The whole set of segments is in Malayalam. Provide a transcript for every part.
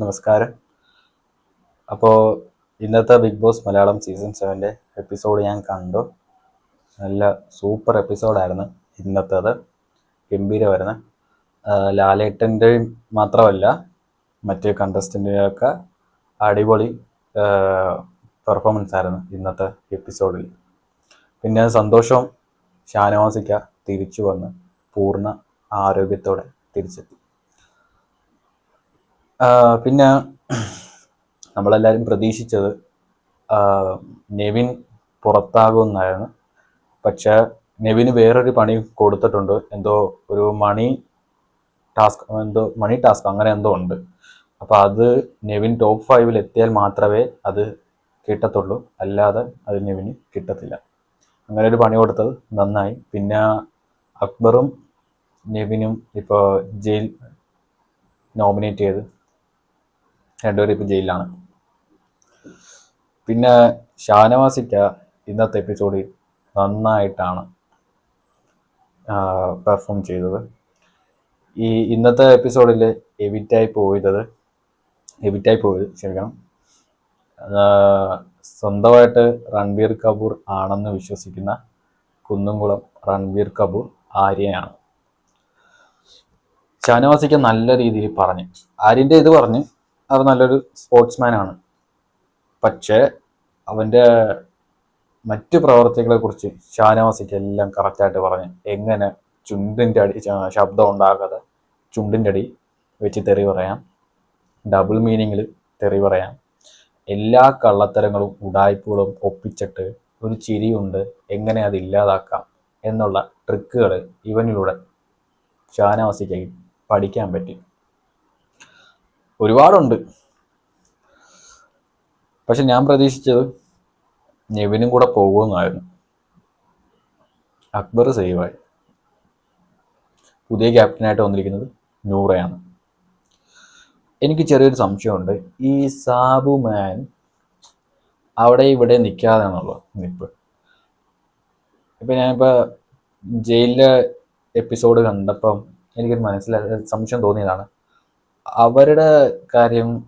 നമസ്കാരം. അപ്പോൾ ഇന്നത്തെ ബിഗ് ബോസ് മലയാളം സീസൺ സെവന്റെ എപ്പിസോഡ് ഞാൻ കണ്ടു. നല്ല സൂപ്പർ എപ്പിസോഡായിരുന്നു ഇന്നത്തേത്. ഗംഭീരമായിരുന്നു ലാലേട്ടന്റെയും മാത്രമല്ല മറ്റ് കണ്ടസ്റ്റന്റിനൊക്കെ അടിപൊളി പെർഫോമൻസ് ആയിരുന്നു ഇന്നത്തെ എപ്പിസോഡിൽ പിന്നെ സന്തോഷവും ഷാനവാസിക്ക തിരിച്ചു വന്ന് പൂർണ ആരോഗ്യത്തോടെ തിരിച്ചെത്തി. പിന്നെ നമ്മളെല്ലാവരും പ്രതീക്ഷിച്ചത് നെവിൻ പുറത്താകുമെന്നായിരുന്നു. പക്ഷേ നെവിന് വേറൊരു പണി കൊടുത്തിട്ടുണ്ട്. എന്തോ ഒരു മണി ടാസ്ക് എന്തോ മണി ടാസ്ക് അങ്ങനെ എന്തോ ഉണ്ട്. അപ്പോൾ അത് നെവിൻ ടോപ്പ് ഫൈവിൽ എത്തിയാൽ മാത്രമേ അത് കിട്ടത്തുള്ളൂ. അല്ലാതെ അത് നെവിന് കിട്ടത്തില്ല. അങ്ങനെ ഒരു പണി കൊടുത്തത് നന്നായി. പിന്നെ അക്ബറും നെവിനും ഇപ്പോൾ ജയിൽ നോമിനേറ്റ് ചെയ്ത് രണ്ടുപേരും ഇപ്പം ജയിലിലാണ്. പിന്നെ ഷാനവാസിക്ക ഇന്നത്തെ എപ്പിസോഡിൽ നന്നായിട്ടാണ് പെർഫോം ചെയ്തത്. ഈ ഇന്നത്തെ എപ്പിസോഡിൽ എവിറ്റായി പോയത് എവിറ്റായി പോയത് ക്ഷമിക്കണം. സ്വന്തമായിട്ട് രൺബീർ കപൂർ ആണെന്ന് വിശ്വസിക്കുന്ന കുന്നുംകുളം രൺബീർ കപൂർ ആര്യയാണ് ഷാനവാസിക്ക് നല്ല രീതിയിൽ പറഞ്ഞു. ആര്യന്റെ ഇത് പറഞ്ഞ് അവർ നല്ലൊരു സ്പോർട്സ്മാൻ ആണ്. പക്ഷേ അവന്റെ മറ്റു പ്രവർത്തികളെ കുറിച്ച് ഷാനവാസിക്ക് എല്ലാം കറക്റ്റായിട്ട് പറഞ്ഞ് എങ്ങനെ ചുണ്ടിന്റെ അടി ശബ്ദം ഉണ്ടാകാതെ ചുണ്ടിന്റെ അടി വെച്ച് തെറി പറയാം ഡബിൾ മീനിങ്ങിൽ തെറി പറയാം എല്ലാ കള്ളത്തരങ്ങളും ഉടായ്പകളും ഒപ്പിച്ചിട്ട് ഒരു ചിരിയുണ്ട് എങ്ങനെ അത് ഇല്ലാതാക്കാം എന്നുള്ള ട്രിക്കുകൾ ഇവനിലൂടെ ഷാനവാസിക്കായി പഠിക്കാൻ പറ്റി. ഒരുപാടുണ്ട്. പക്ഷെ ഞാൻ പ്രതീക്ഷിച്ചത് നെവിനും കൂടെ പോകുമെന്നായിരുന്നു. അക്ബർ സേവായി. പുതിയ ക്യാപ്റ്റനായിട്ട് വന്നിരിക്കുന്നത് നൂറയാണ്. എനിക്ക് ചെറിയൊരു സംശയമുണ്ട്. ഈ സാബു മാൻ അവിടെ ഇവിടെ നിൽക്കാതെയാണല്ലോ നിപ്പ്. ഇപ്പം ഞാനിപ്പോൾ ജയിലിലെ എപ്പിസോഡ് കണ്ടപ്പം എനിക്കൊരു മനസ്സിലായ സംശയം തോന്നിയതാണ്. അവരുടെ കാര്യം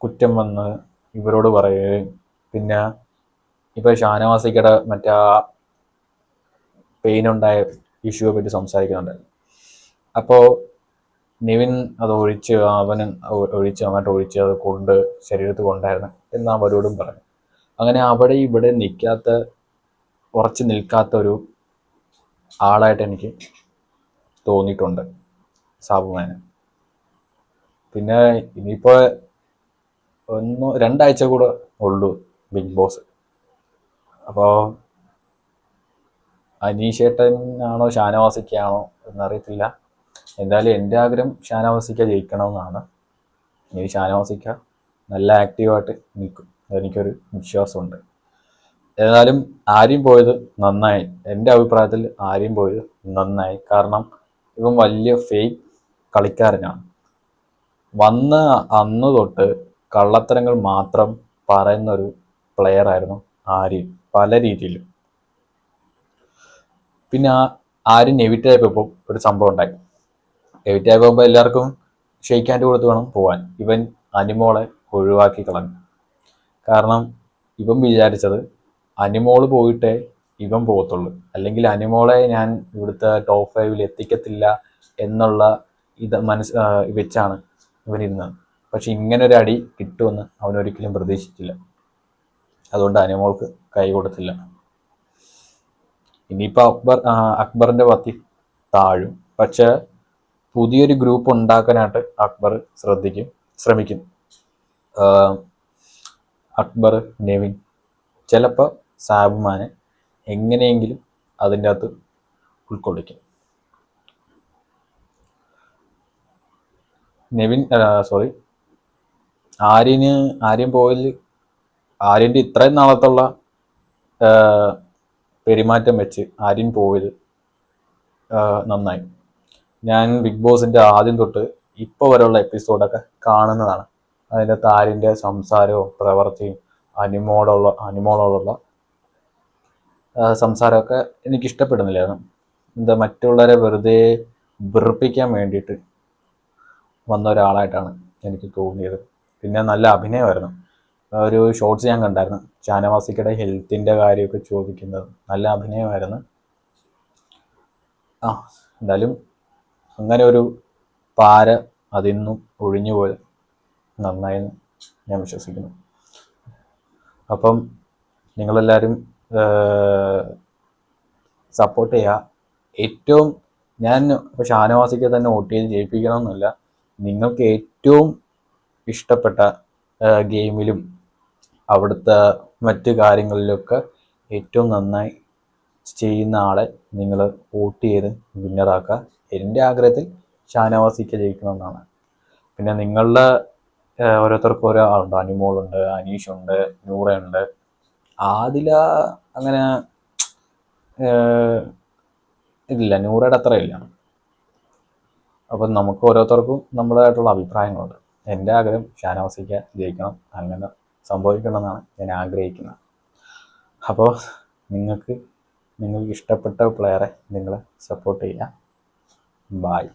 കുറ്റം വന്ന് ഇവരോട് പറയുകയും പിന്നെ ഇപ്പോൾ ഷാനവാസിക്കട മറ്റാ പെയിനുണ്ടായ ഇഷ്യൂയെ പറ്റി സംസാരിക്കുന്നുണ്ടായിരുന്നു അപ്പോ നിവിൻ അത് ഒഴിച്ച് അവന് ഒഴിച്ച് അവനായിട്ട് ഒഴിച്ച് അത് കൊണ്ട് ശരീരത്തിൽ കൊണ്ടായിരുന്നു എന്ന് അവരോടും പറഞ്ഞു. അങ്ങനെ അവിടെ ഇവിടെ നിൽക്കാത്ത ഉറച്ചു നിൽക്കാത്ത ഒരു ആളായിട്ട് എനിക്ക് തോന്നിയിട്ടുണ്ട് സാബുമാന് പിന്നെ ഇനിയിപ്പോൾ ഒന്ന് രണ്ടാഴ്ച കൂടെ ഉള്ളൂ ബിഗ് ബോസ് അപ്പോൾ അനീഷേട്ടനാണോ ഷാനവാസിക്കാണോ എന്നറിയത്തില്ല. എന്തായാലും എന്റെ ആഗ്രഹം ഷാനവാസിക്ക ജയിക്കണമെന്നാണ്. ഇനി ഷാനവാസിക്ക നല്ല ആക്റ്റീവായിട്ട് നിൽക്കും. എനിക്കൊരു വിശ്വാസമുണ്ട്. എന്നാലും ആര്യം പോയത് നന്നായി. എന്റെ അഭിപ്രായത്തിൽ ആര്യം പോയത് നന്നായി. കാരണം ഇവൻ വലിയ ഫേക്ക് കളിക്കാരനാണ്. വന്ന അന്ന് തൊട്ട് കള്ളത്തരങ്ങൾ മാത്രം പറയുന്ന ഒരു പ്ലെയർ ആയിരുന്നു ആര്യൻ പല രീതിയിലും. പിന്നെ ആ ആര്യൻ എവിറ്റ് ആയപ്പോൾ ഒരു സംഭവം ഉണ്ടായി. എവിറ്റ് പോകുമ്പോൾ എല്ലാവർക്കും ഷെയ്ക്ക് ഹാൻഡ് കൊടുത്ത് വേണം പോവാൻ. ഇവൻ അനിമോളെ ഒഴിവാക്കി കളഞ്ഞു. കാരണം ഇവൻ വിചാരിച്ചത് അനിമോൾ പോയിട്ടേ ഇവൻ പോകത്തുള്ളൂ. അല്ലെങ്കിൽ അനിമോളെ ഞാൻ ഇവിടുത്തെ ടോപ്പ് ഫൈവിൽ എത്തിക്കത്തില്ല എന്നുള്ള ഇത് മനസ് വെച്ചാണ് ഇവൻ ഇരുന്നത് പക്ഷെ ഇങ്ങനെ ഒരു അടി കിട്ടുമെന്ന് അവൻ ഒരിക്കലും പ്രതീക്ഷിച്ചില്ല. അതുകൊണ്ട് അനുമോൾക്ക് കൈ കൊടുത്തില്ല. ഇനിയിപ്പോൾ അക്ബർ അക്ബറിന്റെ പത്തി താഴും. പക്ഷെ പുതിയൊരു ഗ്രൂപ്പ് ഉണ്ടാക്കാനായിട്ട് അക്ബർ ശ്രദ്ധിക്കും ശ്രമിക്കും. അക്ബർ നെവിൻ ചിലപ്പോൾ സാബുമാനെ എങ്ങനെയെങ്കിലും അതിന്റെ അകത്ത് ഉൾക്കൊള്ളിക്കും. നെവിൻ സോറി ആര്യന് ആര്യൻ പോയതിൽ ആര്യന്റെ ഇത്രയും നാളത്തുള്ള പെരുമാറ്റം വെച്ച് ആര്യൻ പോയത് നന്നായി. ഞാൻ ബിഗ് ബോസിന്റെ ആദ്യം തൊട്ട് ഇപ്പോൾ വരെയുള്ള എപ്പിസോഡൊക്കെ കാണുന്നതാണ്. അതിന്റെ താരിന്റെ സംസാരവും പ്രവൃത്തിയും അനിമോടുള്ള അനിമോളോടുള്ള സംസാരമൊക്കെ എനിക്ക് ഇഷ്ടപ്പെടുന്നില്ലായിരുന്നു എന്താ മറ്റുള്ളവരെ വെറുതെ വെറുപ്പിക്കാൻ വേണ്ടിയിട്ട് വന്ന ഒരാളായിട്ടാണ് എനിക്ക് തോന്നിയത്. പിന്നെ നല്ല അഭിനയമായിരുന്നു. ഒരു ഷോർട്സ് ഞാൻ കണ്ടായിരുന്നു. ഷാനവാസിക്കയുടെ ഹെൽത്തിന്റെ കാര്യമൊക്കെ ചോദിക്കുന്നത്. നല്ല അഭിനയമായിരുന്നു. ആ എന്തായാലും അങ്ങനെ ഒരു പാര അതിൽ നിന്നും ഒഴിഞ്ഞു പോയത് നന്നായെന്ന് ഞാൻ വിശ്വസിക്കുന്നു. അപ്പം നിങ്ങളെല്ലാവരും സപ്പോർട്ട് ചെയ്യുക ഏറ്റവും ഞാൻ ഇപ്പോൾ ഷാനവാസിക്ക് തന്നെ വോട്ട് ചെയ്ത് ജയിപ്പിക്കണമെന്നില്ല. നിങ്ങൾക്ക് ഏറ്റവും ഇഷ്ടപ്പെട്ട ഗെയിമിലും അവിടുത്തെ മറ്റ് കാര്യങ്ങളിലൊക്കെ ഏറ്റവും നന്നായി ചെയ്യുന്ന ആളെ നിങ്ങൾ വോട്ട് ചെയ്ത് വിന്നറാക്കുക എന്റെ ആഗ്രഹത്തിൽ ഷാനവാസിക്ക ജയിക്കണമെന്നാണ് പിന്നെ നിങ്ങളുടെ ഓരോരുത്തർക്ക് ഓരോ ആളുണ്ട്. അനിമോളുണ്ട് അനീഷുണ്ട് നൂറയുണ്ട്. ആദില അങ്ങനെ ഇല്ല നൂറയുടെ അത്ര ഇല്ല. അപ്പം നമുക്ക് ഓരോരുത്തർക്കും നമ്മുടേതായിട്ടുള്ള അഭിപ്രായങ്ങളുണ്ട്. എന്റെ ആഗ്രഹം ഷാനവാസിക്ക് ജയിക്കണം. അങ്ങനെ സംഭവിക്കണം എന്നാണ് ഞാൻ ആഗ്രഹിക്കുന്നത്. അപ്പോൾ നിങ്ങൾക്ക് നിങ്ങൾക്ക് ഇഷ്ടപ്പെട്ട പ്ലെയറെ നിങ്ങൾ സപ്പോർട്ട് ചെയ്യുക. ബായ്